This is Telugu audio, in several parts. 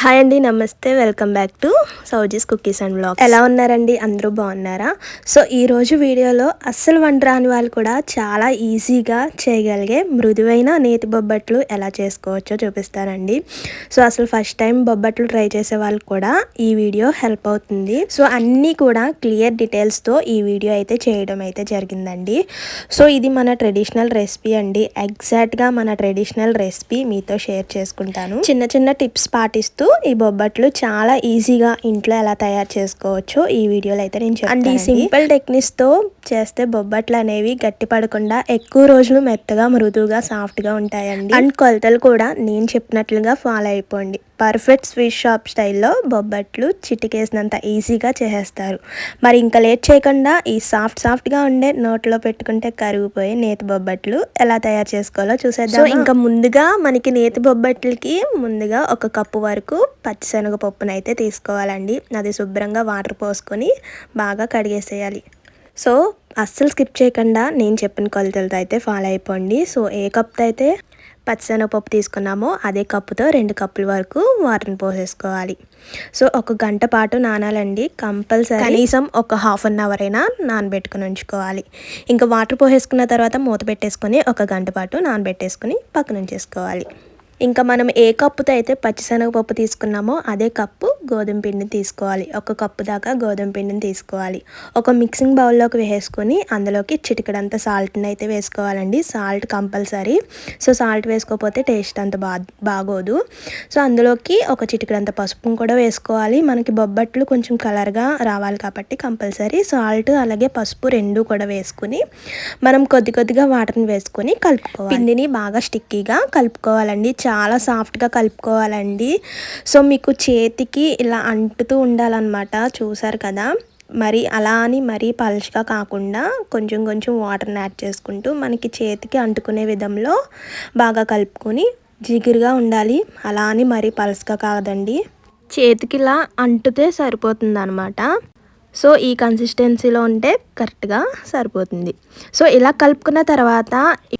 హాయ్ అండి నమస్తే. Welcome back to Sowji's cookies and blog ఎలా ఉన్నారండి? అందరూ బాగున్నారా? సో ఈరోజు వీడియోలో అస్సలు వంట రాని వాళ్ళు కూడా చాలా ఈజీగా చేయగలిగే మృదువైన నేతి బొబ్బట్లు ఎలా చేసుకోవచ్చో చూపిస్తానండి. సో అసలు ఫస్ట్ టైం బొబ్బట్లు ట్రై చేసే వాళ్ళు కూడా ఈ వీడియో హెల్ప్ అవుతుంది. సో అన్నీ కూడా క్లియర్ డీటెయిల్స్తో ఈ వీడియో అయితే చేయడం అయితే జరిగిందండి. సో ఇది మన ట్రెడిషనల్ రెసిపీ అండి. ఎగ్జాక్ట్గా మన ట్రెడిషనల్ రెసిపీ మీతో షేర్ చేసుకుంటాను. చిన్న చిన్న టిప్స్ పాటిస్తూ ఈ బొబ్బట్లు చాలా ఈజీగా ఇంట్లో ఎలా తయారు చేసుకోవచ్చో ఈ వీడియోలో అయితే నేను అండ్ ఈ సింపుల్ టెక్నిక్స్తో చేస్తే బొబ్బట్లు అనేవి గట్టి పడకుండా ఎక్కువ రోజులు మెత్తగా మృదువుగా సాఫ్ట్గా ఉంటాయండి. అండ్ కొలతలు కూడా నేను చెప్పినట్లుగా ఫాలో అయిపోండి. పర్ఫెక్ట్ స్వీట్ షాప్ స్టైల్లో బొబ్బట్లు చిటికేసినంత ఈజీగా చేసేస్తారు. మరి ఇంకా లేట్ చేయకుండా ఈ సాఫ్ట్ సాఫ్ట్గా ఉండే నోట్లో పెట్టుకుంటే కరిగిపోయి నేతి బొబ్బట్లు ఎలా తయారు చేసుకోవాలో చూసేద్దాం సో ఇంకా ముందుగా మనకి నేతి బొబ్బట్లకి ముందుగా ఒక కప్పు వరకు పచ్చిశనగ పప్పునైతే తీసుకోవాలండి. అది శుభ్రంగా వాటర్ పోసుకొని బాగా కడిగేసేయాలి. సో అస్సలు స్కిప్ చేయకుండా నేను చెప్పిన కొలతలతో అయితే ఫాలో అయిపోండి. సో ఏ కప్తో అయితే పచ్చిశనగపప్పు తీసుకున్నామో అదే కప్పుతో రెండు కప్పుల వరకు వాటర్ని పోసేసుకోవాలి. సో ఒక గంట పాటు నానాలండి. కంపల్సరీ కనీసం ఒక హాఫ్ అన్ అవర్ అయినా నానబెట్టుకుని ఉంచుకోవాలి. ఇంకా వాటర్ పోసేసుకున్న తర్వాత మూత పెట్టేసుకొని ఒక గంట పాటు నానబెట్టేసుకొని పక్కన ఉంచేసుకోవాలి ఇంకా మనం ఏ కప్పుతో అయితే పచ్చిశనగపప్పు తీసుకున్నామో అదే కప్పు గోధుమ పిండిని తీసుకోవాలి. ఒక కప్పు దాకా గోధుమ పిండిని తీసుకోవాలి. ఒక మిక్సింగ్ బౌల్లోకి వేసుకొని అందులోకి చిటికడంత సాల్ట్ని అయితే వేసుకోవాలండి. Salt compulsory. సో సాల్ట్ వేసుకోకపోతే టేస్ట్ అంత బా బాగోదు. సో అందులోకి ఒక చిటికడంత పసుపును కూడా వేసుకోవాలి. మనకి బొబ్బట్లు కొంచెం కలర్గా రావాలి కాబట్టి కంపల్సరీ. సాల్ట్ అలాగే పసుపు రెండు కూడా వేసుకుని మనం కొద్ది కొద్దిగా వాటర్ని వేసుకొని కలుపుకోవాలి. పిండిని బాగా స్టిక్కీగా కలుపుకోవాలండి. చాలా సాఫ్ట్గా కలుపుకోవాలండి. సో మీకు చేతికి ఇలా అంటుతూ ఉండాలన్నమాట. చూసారు కదా? మరి అలా అని మరీ పలుచగా కాకుండా కొంచెం కొంచెం వాటర్ని యాడ్ చేసుకుంటూ మనకి చేతికి అంటుకునే విధంలో బాగా కలుపుకొని జిగురుగా ఉండాలి. అలా అని మరీ పలుచగా కాదండి. చేతికి ఇలా అంటుతే సరిపోతుంది అనమాట సో ఈ కన్సిస్టెన్సీలో ఉంటే కరెక్ట్గా సరిపోతుంది. సో ఇలా కలుపుకున్న తర్వాత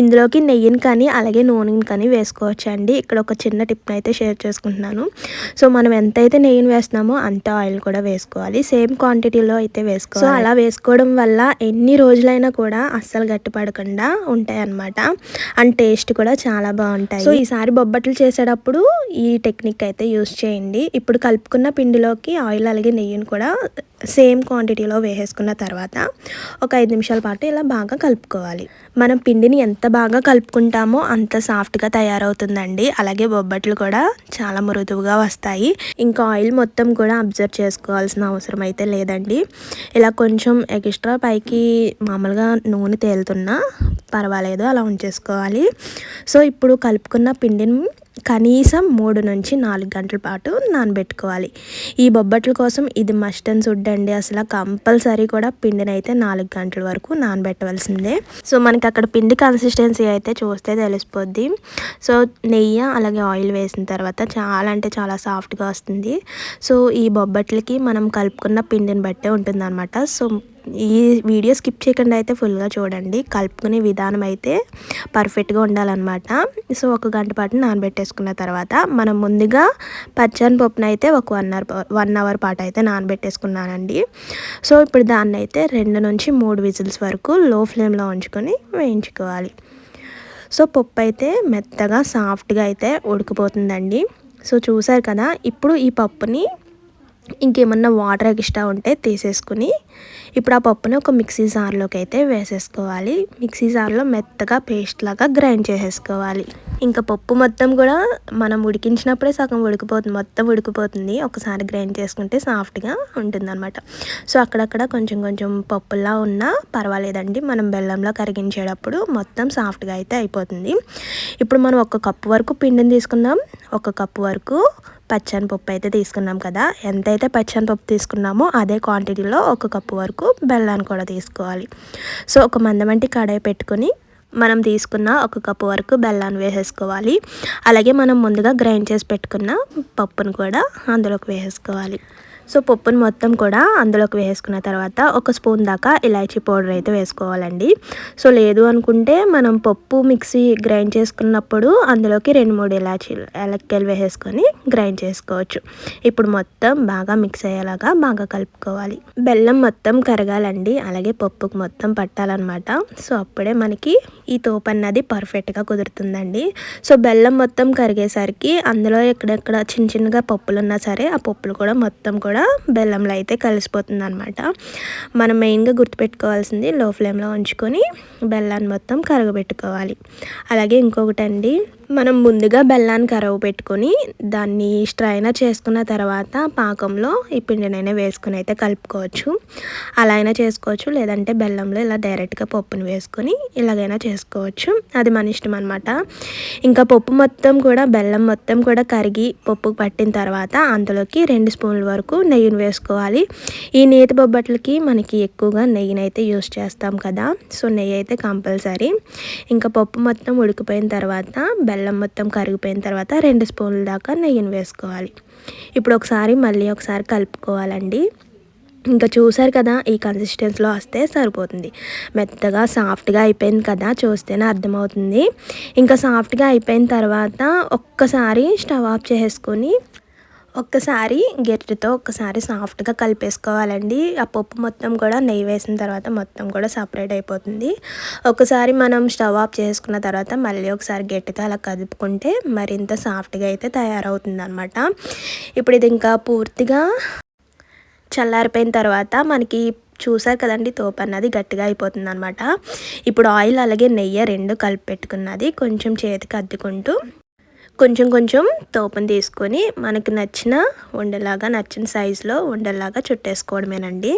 ఇందులోకి నెయ్యిని కానీ అలాగే నూనెని కానీ వేసుకోవచ్చు అండి ఇక్కడ ఒక చిన్న టిప్ని అయితే షేర్ చేసుకుంటున్నాను. సో మనం ఎంతైతే నెయ్యిని వేస్తున్నామో అంత ఆయిల్ కూడా వేసుకోవాలి. సేమ్ క్వాంటిటీలో అయితే వేసుకోవాలి. సో అలా వేసుకోవడం వల్ల ఎన్ని రోజులైనా కూడా అస్సలు గట్టిపడకుండా ఉంటాయి అన్నమాట అండ్ టేస్ట్ కూడా చాలా బాగుంటాయి. సో ఈసారి బొబ్బట్లు చేసేటప్పుడు ఈ టెక్నిక్ అయితే యూస్ చేయండి. ఇప్పుడు కలుపుకున్న పిండిలోకి ఆయిల్ అలాగే నెయ్యిని కూడా సేమ్ క్వాంటిటీలో వేసేసుకున్న తర్వాత ఒక ఐదు నిమిషాల పాటు ఇలా బాగా కలుపుకోవాలి. మనం పిండిని ఎంత బాగా కలుపుకుంటామో అంత సాఫ్ట్గా తయారవుతుందండి. అలాగే బొబ్బట్లు కూడా చాలా మృదువుగా వస్తాయి. ఇంకా ఆయిల్ మొత్తం కూడా అబ్జర్వ్ చేసుకోవాల్సిన అవసరం అయితే లేదండి. ఇలా కొంచెం ఎక్స్ట్రా పైకి మామూలుగా నూనె తేలుతున్నా పర్వాలేదు అలా ఉంచేసుకోవాలి. సో ఇప్పుడు కలుపుకున్న పిండిని కనీసం మూడు నుంచి నాలుగు గంటల పాటు నానబెట్టుకోవాలి. ఈ బొబ్బట్ల కోసం ఇది మస్ట్ అండ్ సుడ్ అండి. అసలు కంపల్సరీ కూడా పిండిని అయితే నాలుగు గంటల వరకు నానబెట్టవలసిందే. సో మనకి అక్కడ పిండి కన్సిస్టెన్సీ అయితే చూస్తే తెలిసిపోద్ది. సో నెయ్యి అలాగే ఆయిల్ వేసిన తర్వాత చాలా అంటే చాలా సాఫ్ట్గా వస్తుంది. సో ఈ బొబ్బట్లకి మనం కలుపుకున్న పిండిని బట్టే ఉంటుందన్నమాట. సో ఈ వీడియో స్కిప్ చేయకుండా అయితే ఫుల్గా చూడండి. కలుపుకునే విధానం అయితే పర్ఫెక్ట్గా ఉండాలన్నమాట. సో ఒక గంట పాటు నానబెట్టేసుకున్న తర్వాత మనం ముందుగా పచ్చని పప్పును అయితే ఒక వన్ అవర్ వన్ అవర్ పాటు అయితే నానబెట్టేసుకున్నానండి. సో ఇప్పుడు దాన్ని అయితే రెండు నుంచి మూడు విజిల్స్ వరకు లో ఫ్లేమ్లో ఉంచుకొని వేయించుకోవాలి. సో పప్పు అయితే మెత్తగా సాఫ్ట్గా అయితే ఉడికిపోతుందండి. సో చూసారు కదా ఇప్పుడు ఈ పప్పుని ఇంకేమన్నా వాటర్ ఎక్స్ట్రా ఉంటే తీసేసుకుని ఇప్పుడు ఆ పప్పుని ఒక మిక్సీ జార్లోకి అయితే వేసేసుకోవాలి. మిక్సీ జార్లో మెత్తగా పేస్ట్ లాగా గ్రైండ్ చేసేసుకోవాలి. ఇంకా పప్పు మొత్తం కూడా మనం ఉడికించినప్పుడే సగం ఉడికిపోతుంది మొత్తం ఉడికిపోతుంది. ఒకసారి గ్రైండ్ చేసుకుంటే సాఫ్ట్గా ఉంటుందన్నమాట. సో అక్కడక్కడ కొంచెం కొంచెం పప్పులా ఉన్నా పర్వాలేదండి. మనం బెల్లంలో కరిగించేటప్పుడు మొత్తం సాఫ్ట్గా అయితే అయిపోతుంది. ఇప్పుడు మనం ఒక కప్పు వరకు పిండిని తీసుకుందాం. ఒక కప్పు వరకు పచ్చని పప్పు అయితే తీసుకున్నాం కదా. ఎంతైతే పచ్చని పప్పు తీసుకున్నామో అదే క్వాంటిటీలో ఒక కప్పు వరకు బెల్లాన్ని కూడా తీసుకోవాలి. సో ఒక మందమంటి కడాయి పెట్టుకొని మనం తీసుకున్న ఒక కప్పు వరకు బెల్లాన్ని వేసేసుకోవాలి. అలాగే మనం ముందుగా గ్రైండ్ చేసి పెట్టుకున్న పప్పును కూడా అందులోకి వేసేసుకోవాలి. సో పప్పును మొత్తం కూడా అందులోకి వేసుకున్న తర్వాత ఒక స్పూన్ దాకా ఇలాచీ పౌడర్ అయితే వేసుకోవాలండి. సో లేదు అనుకుంటే మనం పప్పు మిక్సీ గ్రైండ్ చేసుకున్నప్పుడు అందులోకి రెండు మూడు ఇలాచీలు ఎలక్కలు వేసేసుకొని గ్రైండ్ చేసుకోవచ్చు. ఇప్పుడు మొత్తం బాగా మిక్స్ అయ్యేలాగా బాగా కలుపుకోవాలి. బెల్లం మొత్తం కరగాలండి. అలాగే పప్పుకు మొత్తం పట్టాలన్నమాట. సో అప్పుడే మనకి ఈ తోపు అన్నది పర్ఫెక్ట్గా కుదురుతుందండి. సో బెల్లం మొత్తం కరిగేసరికి అందులో ఎక్కడెక్కడ చిన్న చిన్నగా పప్పులు ఉన్నా సరే ఆ పప్పులు కూడా మొత్తం కూడా బెల్లంలో అయితే కలిసిపోతుంది అనమాట మనం మెయిన్గా గుర్తుపెట్టుకోవాల్సింది లో ఫ్లేమ్లో ఉంచుకొని బెల్లాన్ని మొత్తం కరగబెట్టుకోవాలి. అలాగే ఇంకొకటి అండి మనం ముందుగా బెల్లాన్ని కరవ పెట్టుకొని దాన్ని స్ట్రైనా చేసుకున్న తర్వాత పాకంలో ఈ పిండినైనా వేసుకొని అయితే కలుపుకోవచ్చు. అలా అయినా చేసుకోవచ్చు. లేదంటే బెల్లంలో ఇలా డైరెక్ట్గా పప్పుని వేసుకొని ఇలాగైనా చేసుకోవచ్చు. అది మన ఇష్టం అనమాట ఇంకా పప్పు మొత్తం కూడా బెల్లం మొత్తం కూడా కరిగి పప్పు పట్టిన తర్వాత అందులోకి రెండు స్పూన్ల వరకు నెయ్యిని వేసుకోవాలి. ఈ నేతి బొబ్బట్లకి మనకి ఎక్కువగా నెయ్యిని అయితే యూస్ చేస్తాం కదా. సో నెయ్యి అయితే కంపల్సరీ. ఇంకా పప్పు మొత్తం ఉడికిపోయిన తర్వాత బెల్లం మొత్తం కరిగిపోయిన తర్వాత రెండు స్పూన్ల దాకా నెయ్యిని వేసుకోవాలి. ఇప్పుడు ఒకసారి మళ్ళీ ఒకసారి కలుపుకోవాలండి. ఇంకా చూసారు కదా ఈ కన్సిస్టెన్స్లో వస్తే సరిపోతుంది. మెత్తగా సాఫ్ట్గా అయిపోయింది కదా చూస్తేనే అర్థమవుతుంది. ఇంకా సాఫ్ట్గా అయిపోయిన తర్వాత ఒక్కసారి స్టవ్ ఆఫ్ చేసుకొని ఒక్కసారి గెట్టితో ఒక్కసారి సాఫ్ట్గా కలిపేసుకోవాలండి. ఆ పప్పు మొత్తం కూడా నెయ్యి వేసిన తర్వాత మొత్తం కూడా సపరేట్ అయిపోతుంది. ఒకసారి మనం స్టవ్ ఆఫ్ చేసుకున్న తర్వాత మళ్ళీ ఒకసారి గట్టితో అలా కదుపుకుంటే మరింత సాఫ్ట్గా అయితే తయారవుతుంది అనమాట ఇప్పుడు ఇది ఇంకా పూర్తిగా చల్లారిపోయిన తర్వాత మనకి చూసారు కదండి తోపు అన్నది గట్టిగా అయిపోతుంది అనమాట ఇప్పుడు ఆయిల్ అలాగే నెయ్యి రెండు కలిపి పెట్టుకున్నది. కొంచెం చేతికి అద్దుకుంటూ కొంచెం కొంచెం తోపం తీసుకొని మనకు నచ్చిన ఉండలాగా నచ్చిన సైజులో ఉండలాగా చుట్టేసుకోవడమేనండి.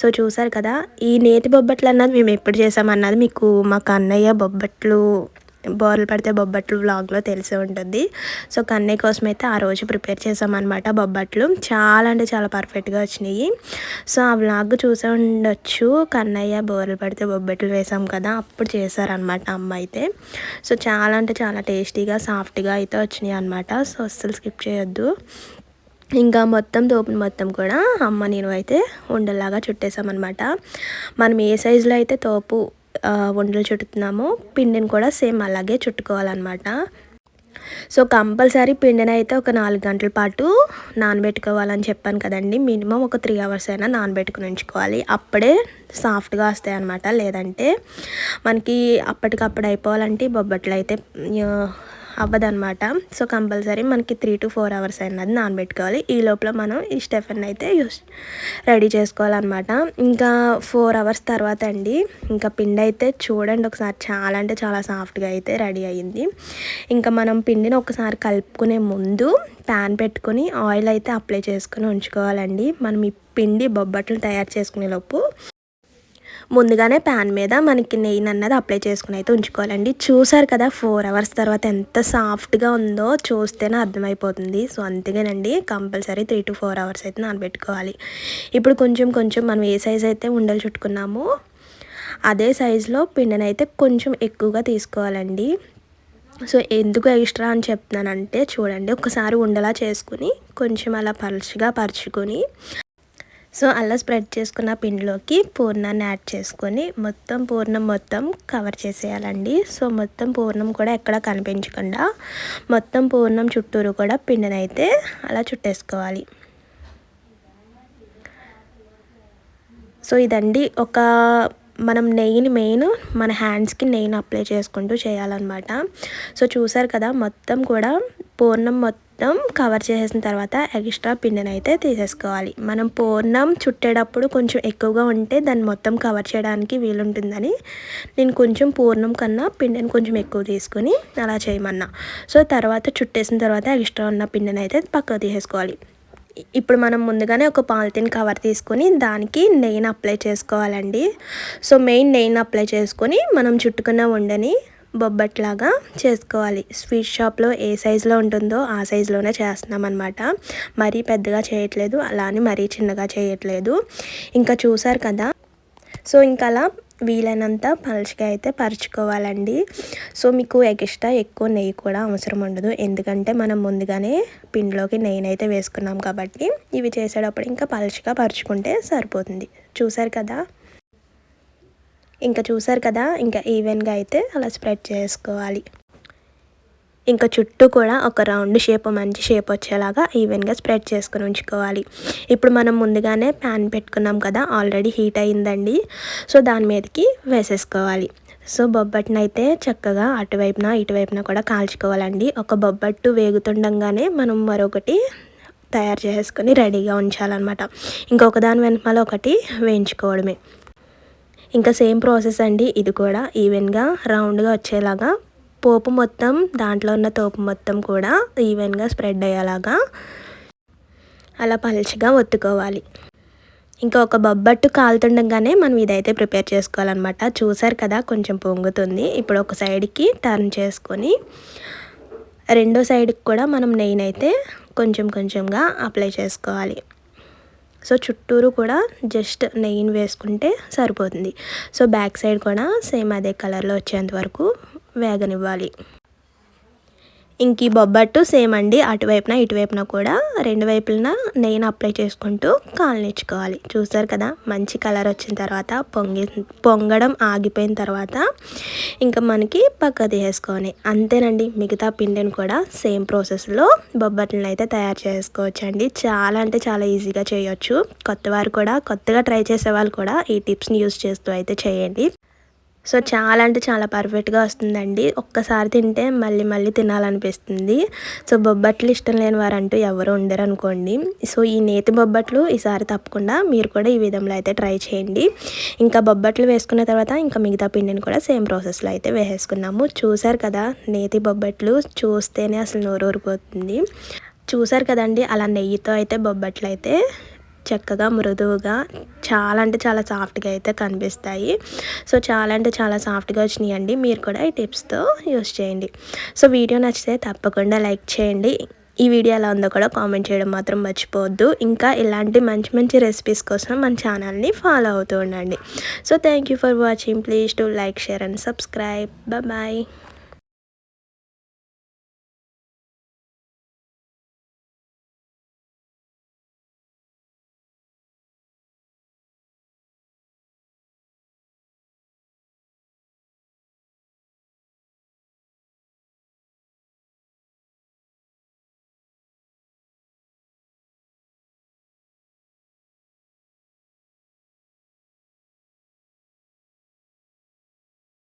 సో చూసారు కదా ఈ నేతి బొబ్బట్లు అన్నది మేము ఎప్పుడు చేసామన్నది మీకు మాకు అన్నయ్య బొబ్బట్లు బోర్లు పడితే బొబ్బట్లు వ్లాగ్లో తెలిసే ఉంటుంది. సో కన్నయ్య కోసం అయితే ఆ రోజు ప్రిపేర్ చేసామన్నమాట బొబ్బట్లు. చాలా అంటే చాలా పర్ఫెక్ట్గా వచ్చినాయి. సో ఆ వ్లాగ్ చూసే ఉండొచ్చు. కన్నయ్య బోర్లు పడితే బొబ్బట్లు వేసాం కదా అప్పుడు చేశారనమాట అమ్మ అయితే. సో చాలా అంటే చాలా టేస్టీగా సాఫ్ట్గా అయితే వచ్చినాయి అనమాట సో అస్సలు స్కిప్ చేయొద్దు. ఇంకా మొత్తం తోపుని మొత్తం కూడా అమ్మ నేను అయితే ఉండలాగా చుట్టేసామన్నమాట. మనం ఏ సైజులో అయితే తోపు వండలు చుట్టుతున్నామో. పిండిని కూడా సేమ్ అలాగే చుట్టుకోవాలన్నమాట. సో కంపల్సరీ పిండిని అయితే ఒక నాలుగు గంటల పాటు నానబెట్టుకోవాలని చెప్పాను కదండి. మినిమం ఒక త్రీ అవర్స్ అయినా నానబెట్టుకుని ఉంచుకోవాలి. అప్పుడే సాఫ్ట్గా వస్తాయి అనమాట లేదంటే మనకి అప్పటికప్పుడు అయిపోవాలంటే బొబ్బట్లు అయితే అవ్వదనమాట సో కంపల్సరీ మనకి త్రీ టు ఫోర్ అవర్స్ అయినది నానబెట్టుకోవాలి. ఈ లోపల మనం ఈ స్టెఫన్ అయితే యూస్ రెడీ చేసుకోవాలన్నమాట. ఇంకా ఫోర్ అవర్స్ తర్వాత అండి ఇంకా పిండి అయితే చూడండి ఒకసారి. చాలా అంటే చాలా సాఫ్ట్గా అయితే రెడీ అయ్యింది. ఇంకా మనం పిండిని ఒకసారి కలుపుకునే ముందు ప్యాన్ పెట్టుకొని ఆయిల్ అయితే అప్లై చేసుకుని ఉంచుకోవాలండి. మనం ఈ పిండి బొబ్బట్లు తయారు చేసుకునే లోపు ముందుగానే ప్యాన్ మీద మనకి నెయ్యి అన్నది అప్లై చేసుకుని అయితే ఉంచుకోవాలండి. చూసారు కదా ఫోర్ అవర్స్ తర్వాత ఎంత సాఫ్ట్గా ఉందో చూస్తేనే అర్థమైపోతుంది. So అంతేగానండి compulsory three to four hours అయితే నానబెట్టుకోవాలి. ఇప్పుడు కొంచెం కొంచెం మనం ఏ సైజ్ అయితే ఉండలు చుట్టుకున్నామో అదే సైజులో పిండిని అయితే కొంచెం ఎక్కువగా తీసుకోవాలండి. సో ఎందుకు ఎక్స్ట్రా అని చెప్తున్నానంటే చూడండి ఒకసారి ఉండలా చేసుకుని కొంచెం అలా పరుచుగా పరుచుకొని సో అలా స్ప్రెడ్ చేసుకున్న పిండిలోకి పూర్ణాన్ని యాడ్ చేసుకొని మొత్తం పూర్ణం మొత్తం కవర్ చేసేయాలండి. సో మొత్తం పూర్ణం కూడా ఎక్కడ కనిపించకుండా మొత్తం పూర్ణం చుట్టూరు కూడా పిండిని అయితే అలా చుట్టేసుకోవాలి. సో ఇదండి ఒక మనం నెయ్యిని మెయిన్ మన హ్యాండ్స్కి నెయ్యిని అప్లై చేసుకుంటూ చేయాలన్నమాట. సో చూసారు కదా మొత్తం కూడా పూర్ణం మొత్తం మొత్తం కవర్ చేసేసిన తర్వాత ఎక్స్ట్రా పిండిని అయితే తీసేసుకోవాలి. మనం పూర్ణం చుట్టేటప్పుడు కొంచెం ఎక్కువగా ఉంటే దాన్ని మొత్తం కవర్ చేయడానికి వీలుంటుందని నేను కొంచెం పూర్ణం కన్నా పిండిని కొంచెం ఎక్కువ తీసుకొని అలా చేయమన్నా. సో తర్వాత చుట్టేసిన తర్వాత ఎక్స్ట్రా ఉన్న పిండిని అయితే పక్కకు తీసేసుకోవాలి. ఇప్పుడు మనం ముందుగానే ఒక పాలిథిన్ కవర్ తీసుకొని దానికి నెయ్యిని అప్లై చేసుకోవాలండి. సో మెయిన్ నెయ్యిని అప్లై చేసుకొని మనం చుట్టుకున్న ఉండని బొబ్బట్లాగా చేసుకోవాలి. స్వీట్ షాప్లో ఏ సైజులో ఉంటుందో ఆ సైజులోనే చేస్తున్నాం అనమాట మరీ పెద్దగా చేయట్లేదు అలానే మరీ చిన్నగా చేయట్లేదు. ఇంకా చూసారు కదా? సో ఇంకా అలా వీలైనంత పలుచగా అయితే పరుచుకోవాలండి. సో మీకు ఎక్స్ట్రా ఎక్కువ నెయ్యి కూడా అవసరం ఉండదు. ఎందుకంటే మనం ముందుగానే పిండిలోకి నెయ్యిని అయితే వేసుకున్నాం కాబట్టి ఇవి చేసేటప్పుడు ఇంకా పలుచగా పరుచుకుంటే సరిపోతుంది. చూసారు కదా? ఇంకా చూసారు కదా ఇంకా ఈవెన్గా అయితే అలా స్ప్రెడ్ చేసుకోవాలి. ఇంకా చుట్టూ కూడా ఒక రౌండ్ షేప్ మంచి షేప్ వచ్చేలాగా ఈవెన్గా స్ప్రెడ్ చేసుకుని ఉంచుకోవాలి. ఇప్పుడు మనం ముందుగానే ప్యాన్ పెట్టుకున్నాం కదా ఆల్రెడీ హీట్ అయిందండి. సో దాని మీదకి వేసేసుకోవాలి. సో బొబ్బట్నైతే అయితే చక్కగా అటువైపున ఇటువైపున కూడా కాల్చుకోవాలండి. ఒక బొబ్బట్టు వేగుతుండగానే మనం మరొకటి తయారు చేసుకొని రెడీగా ఉంచాలన్నమాట. ఇంకొక దాని వెనకాల ఒకటి వేయించుకోవడమే. ఇంకా సేమ్ ప్రాసెస్ అండి. ఇది కూడా ఈవెన్గా రౌండ్గా వచ్చేలాగా పోపు మొత్తం దాంట్లో ఉన్న తోపు మొత్తం కూడా ఈవెన్గా స్ప్రెడ్ అయ్యేలాగా అలా పలుచగా ఒత్తుకోవాలి. ఇంకా ఒక బొబ్బట్టు కాలుతుండగానే మనం ఇదైతే ప్రిపేర్ చేసుకోవాలన్నమాట. చూసారు కదా కొంచెం పొంగుతుంది. ఇప్పుడు ఒక సైడ్కి టర్న్ చేసుకొని రెండో సైడ్కి కూడా మనం నెయ్యినైతే కొంచెం కొంచెంగా అప్లై చేసుకోవాలి. సో చుట్టూరు కూడా జస్ట్ నెయ్యిని వేసుకుంటే సరిపోతుంది. సో బ్యాక్ సైడ్ కూడా సేమ్ అదే కలర్లో వచ్చేంత వరకు వేగనివ్వాలి. ఇంక ఈ బొబ్బట్టు సేమ్ అండి. అటువైపున ఇటువైపున కూడా రెండు వైపులన నెయ్యిని అప్లై చేసుకుంటూ కాలనిచ్చుకోవాలి చూసారు కదా మంచి కలర్ వచ్చిన తర్వాత పొంగి పొంగడం ఆగిపోయిన తర్వాత ఇంకా మనకి పక్క తీసేసుకొని అంతేనండి. మిగతా పిండిని కూడా సేమ్ ప్రాసెస్లో బొబ్బట్లను అయితే తయారు చేసుకోవచ్చు అండి చాలా అంటే చాలా ఈజీగా చేయొచ్చు. కొత్త వారు కూడా కొత్తగా ట్రై చేసే వాళ్ళు కూడా ఈ టిప్స్ని యూస్ చేస్తూ అయితే చేయండి. సో చాలా అంటే చాలా పర్ఫెక్ట్గా వస్తుందండి. ఒక్కసారి తింటే మళ్ళీ మళ్ళీ తినాలనిపిస్తుంది. సో బొబ్బట్లు ఇష్టం లేని వారంటూ ఎవరు ఉండరు అనుకోండి సో ఈ నేతి బొబ్బట్లు ఈసారి తప్పకుండా మీరు కూడా ఈ విధంలో అయితే ట్రై చేయండి. ఇంకా బొబ్బట్లు వేసుకున్న తర్వాత ఇంకా మిగతా పిండిని కూడా సేమ్ ప్రాసెస్లో అయితే వేసేసుకున్నాము. చూసారు కదా నేతి బొబ్బట్లు చూస్తేనే అసలు నోరూరిపోతుంది చూసారు కదండి అలా నెయ్యితో అయితే బొబ్బట్లు అయితే చక్కగా మృదువుగా చాలా అంటే చాలా సాఫ్ట్గా అయితే కనిపిస్తాయి. సో చాలా అంటే చాలా సాఫ్ట్గా వచ్చినాయండి. మీరు కూడా ఈ టిప్స్తో యూస్ చేయండి. సో వీడియో నచ్చితే తప్పకుండా లైక్ చేయండి. ఈ వీడియో ఎలా ఉందో కూడా కామెంట్ చేయడం మాత్రం మర్చిపోవద్దు. ఇంకా ఇలాంటి మంచి మంచి రెసిపీస్ కోసం మన ఛానల్ని ఫాలో అవుతూ ఉండండి. So thank you for watching. Please to like share and subscribe. Bye